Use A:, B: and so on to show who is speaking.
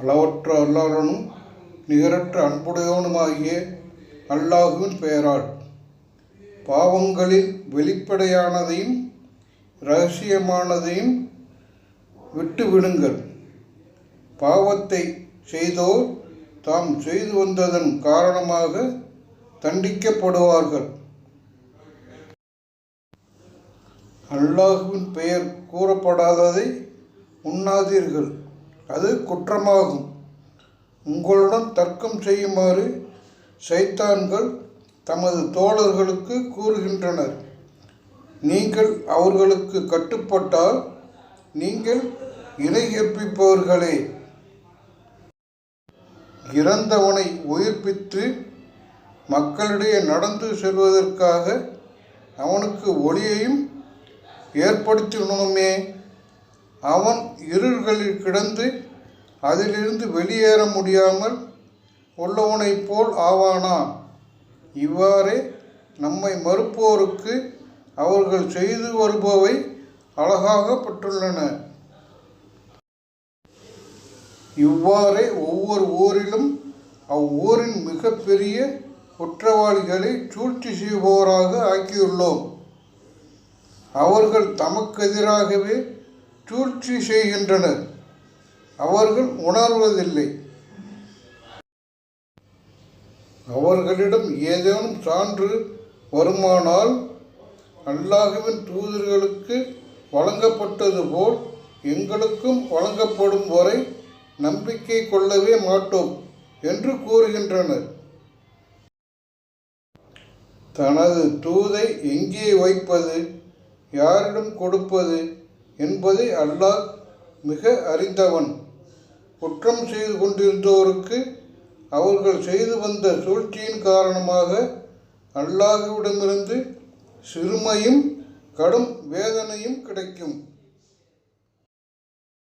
A: அளவற்ற அல்லாரனும் நிகரற்ற அன்புடையவனுமாகிய அல்லாஹுவின் பெயரால். பாவங்களில் வெளிப்படையானதையும் இரகசியமானதையும் விட்டுவிடுங்கள். பாவத்தை செய்தோர் தாம் செய்து வந்ததன் காரணமாக தண்டிக்கப்படுவார்கள். அல்லாஹுவின் பெயர் கூறப்படாததை உண்ணாதீர்கள். அது குற்றமாகும். உங்களுடன் தர்க்கம் செய்யுமாறு சைத்தான்கள் தமது தோழர்களுக்கு கூறுகின்றனர். நீங்கள் அவர்களுக்கு கட்டுப்பட்டால் நீங்கள் இணையற்பிப்பவர்களே இறந்தவனை உயிர்ப்பித்து மக்களிடையே நடந்து செல்வதற்காக அவனுக்கு ஒளியையும் ஏற்படுத்தினோமே. அவன் இருள்களில் கிடந்து அதிலிருந்து வெளியேற முடியாமல் உள்ளவனைப் போல் ஆவானா? இவ்வாறே நம்மை மறுப்போருக்கு அவர்கள் செய்து வருபவை அழகாகப்பட்டுள்ளன இவ்வாறே ஒவ்வொரு ஊரிலும் அவ்வூரின் மிகப்பெரிய குற்றவாளிகளை சூழ்ச்சி செய்பவராக ஆக்கியுள்ளோம். அவர்கள் தமக்கெதிராகவே சூழ்ச்சி செய்கின்றனர். அவர்கள் உணர்வதில்லை. அவர்களிடம் ஏதேனும் சான்று வருமானால் அல்லாஹுவின் தூதர்களுக்கு வழங்கப்பட்டது போல் எங்களுக்கும் வழங்கப்படும் வரை நம்பிக்கை கொள்ளவே மாட்டோம் என்று கூறுகின்றனர். தனது தூதை எங்கே வைப்பது யாரிடம் கொடுப்பது என்பதை அல்லாஹ் மிக அறிந்தவன். குற்றம் செய்து கொண்டிருந்தோருக்கு அவர்கள் செய்து வந்த சூழ்ச்சியின் காரணமாக அல்லாஹுவிடமிருந்து சிறுமையும் கடும் வேதனையும் கிடைக்கும்.